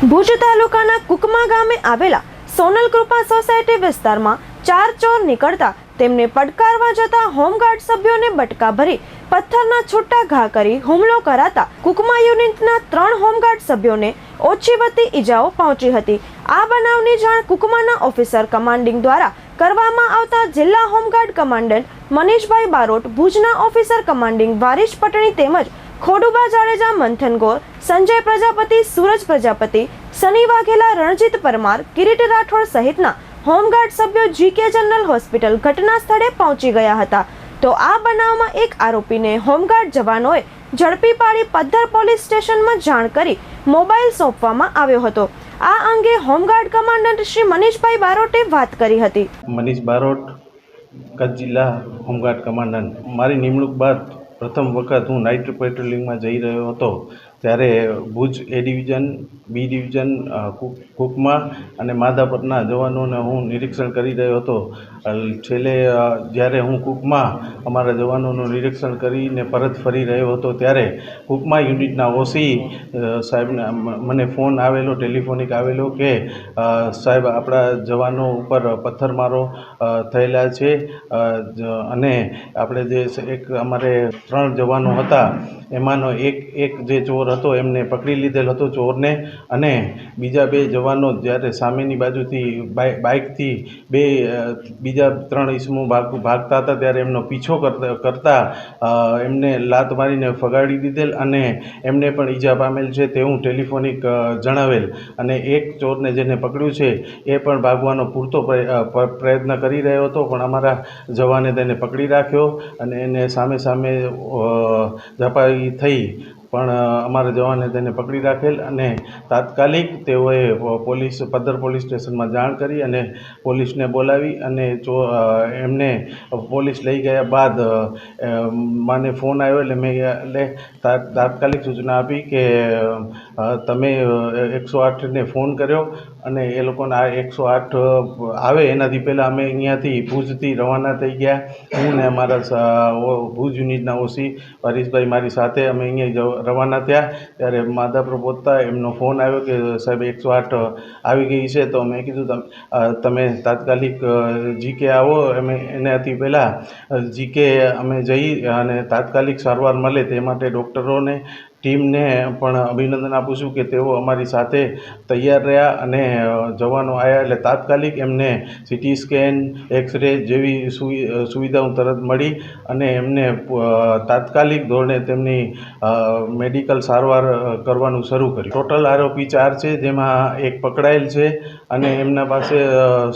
ભુજ તાલુકાના કુકમા ગામે આવેલા સોનલ કૃપા સોસાયટી વિસ્તારમાં ચાર ચોર નીકળતા તેમને પડકારવા જતા હોમગાર્ડ સભ્યોને બટકા ભરી પથ્થરના છૂટા ઘા કરી હુમલો કરાતા કુકમા યુનિટના ત્રણ હોમગાર્ડ સભ્યોને ઓછી વત્તી ઈજાઓ પહોંચી હતી. આ બનાવની જાણ કુકમાના ઓફિસર કમાન્ડિંગ દ્વારા કરવામાં આવતા જિલ્લા હોમગાર્ડ કમાન્ડન્ટ મનીષભાઈ બારોટ, ભુજના ઓફિસર કમાન્ડિંગ વારિશ પટણી તેમજ ખોડુબા જાડેજા, મંથન ગોર સંજય પ્રજાપતિ, સૂરજ પ્રજાપતિ, સની વાઘેલા, રણજીત પરમાર, કિરીટ રાઠોડ સહિતના હોમગાર્ડ સભ્યો જીકે જનરલ હોસ્પિટલ ઘટના સ્થળે પહોંચી ગયા હતા. તો આ બનાવમાં એક આરોપીને હોમગાર્ડ જવાનોએ ઝડપી પાડી પદ્ધર પોલીસ સ્ટેશનમાં જાણ કરી મોબાઈલ સોંપવામાં આવ્યો હતો. આ અંગે home guard commandant Shri Manishbhai બારોટે વાત કરી હતી. મનીષ બારોટ, કચ્છ જિલ્લા હોમગાર્ડ કમાન્ડન્ટ. મારી નિમણૂક બાદ પ્રથમ વખત હું નાઇટ પેટ્રોલિંગમાં જઈ રહ્યો હતો. ત્યારે Bhuj A division, B division Kukma અને માધાપરના જવાનોને હું નિરીક્ષણ કરી રહ્યો હતો. છેલ્લે જ્યારે હું કૂકમાં અમારા જવાનોનું નિરીક્ષણ કરીને પરત ફરી રહ્યો હતો ત્યારે કૂકમાં યુનિટના ઓસી સાહેબને મને ફોન આવેલો, ટેલિફોનિક આવેલો કે સાહેબ આપણા જવાનો ઉપર પથ્થરમારો થયેલા છે. અને આપણે જે એક અમારે ત્રણ જવાનો હતા, એમાંનો એક એક જે ચોર હતો, એમને પકડી લીધેલ હતો ચોરને અને બીજા બે જવાનો જ્યારે સામેની બાજુથી બાઇક બાઇકથી બે બીજા ત્રણ ઈસમો ભાગ, ભાગતા હતા ત્યારે એમનો પીછો કરતા કરતા એમને લાત મારીને ફગાડી દીધેલ અને એમને પણ ઈજા પામેલ છે તેવું ટેલિફોનિક જણાવેલ. અને એક ચોરને જેને પકડ્યું છે એ પણ ભાગવાનો પૂરતો પ્રયત્ન કરી રહ્યો હતો, પણ અમારા જવાને તેને પકડી રાખ્યો અને એને સામે સામે ઝપાઈ થઈ પણ અમારા જવાને તેને પકડી રાખેલ અને તાત્કાલિક તેઓએ પોલીસ પદ્ધર પોલીસ સ્ટેશનમાં જાણ કરી અને પોલીસને બોલાવી અને ચો એમને પોલીસ લઈ ગયા બાદ મને ફોન આવ્યો એટલે મેં એટલે તાત્કાલિક સૂચના આપી કે તમે એકસો આઠને ફોન કર્યો અને એ લોકોને આ એકસો આઠ આવે એનાથી પહેલાં અમે અહીંયાથી ભુજથી રવાના થઈ ગયા. હું ને અમારા ભુજ યુનિટના ઓસી હરીશભાઈ મારી સાથે અમે અહીંયા રવાના થયા. ત્યારે માધા પહોંચતા એમનો ફોન આવ્યો કે, સાહેબ એકસો આઠ આવી ગઈ છે. તો મેં કીધું, તમે તમે તાત્કાલિક જીકે આવો. અમે એનાથી પહેલાં જીકે અમે જઈ અને તાત્કાલિક સારવાર મળે તે માટે ડૉક્ટરોને ટીમને પણ અભિનંદન આપું છું કે તેઓ અમારી સાથે તૈયાર રહ્યા અને જવાનો આવ્યા એટલે તાત્કાલિક એમને સીટી સ્કેન એક્સરે જેવી સુવિ સુવિધાઓ તરત મળી અને એમને તાત્કાલિક ધોરણે તેમની મેડિકલ સારવાર કરવાનું શરૂ કર્યું. ટોટલ આરોપી ચાર છે જેમાં એક પકડાયેલ છે અને એમના પાસે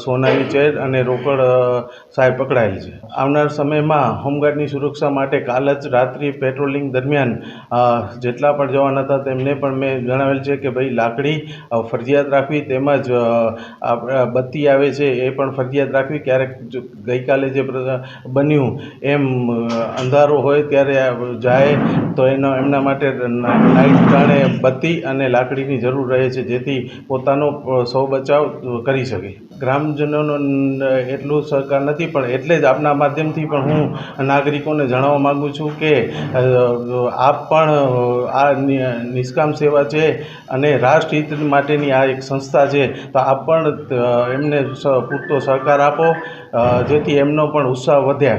સોનાની ચેર અને રોકડ સાહેબ પકડાયેલ છે. આવનાર સમયમાં હોમગાર્ડની સુરક્ષા માટે કાલ જ રાત્રિ પેટ્રોલિંગ દરમિયાન અ, જેટલા પણ જવાન હતા તેમને પણ મેં જણાવેલ છે કે ભાઈ, લાકડી ફરજિયાત રાખવી તેમજ બત્તી આવે છે એ પણ ફરજિયાત રાખવી. ક્યારેક ગઈકાલે જે બન્યું એમ અંધારો હોય ત્યારે જાય તો એનો, એમના માટે લાઇટ ટાણે બત્તી અને લાકડીની જરૂર રહે છે જેથી પોતાનો સૌ બચાવ કરી શકે. ગ્રામજનોનો એટલું સહકાર નથી, પણ એટલે જ આપના માધ્યમથી પણ હું નાગરિકોને જણાવવા માગું છું કે આપ પણ આ નિષ્કામ સેવા છે અને રાષ્ટ્રહિત માટેની આ એક સંસ્થા છે. તો આપ પણ એમને પૂરતો સહકાર આપો જેથી એમનો પણ ઉત્સાહ વધે.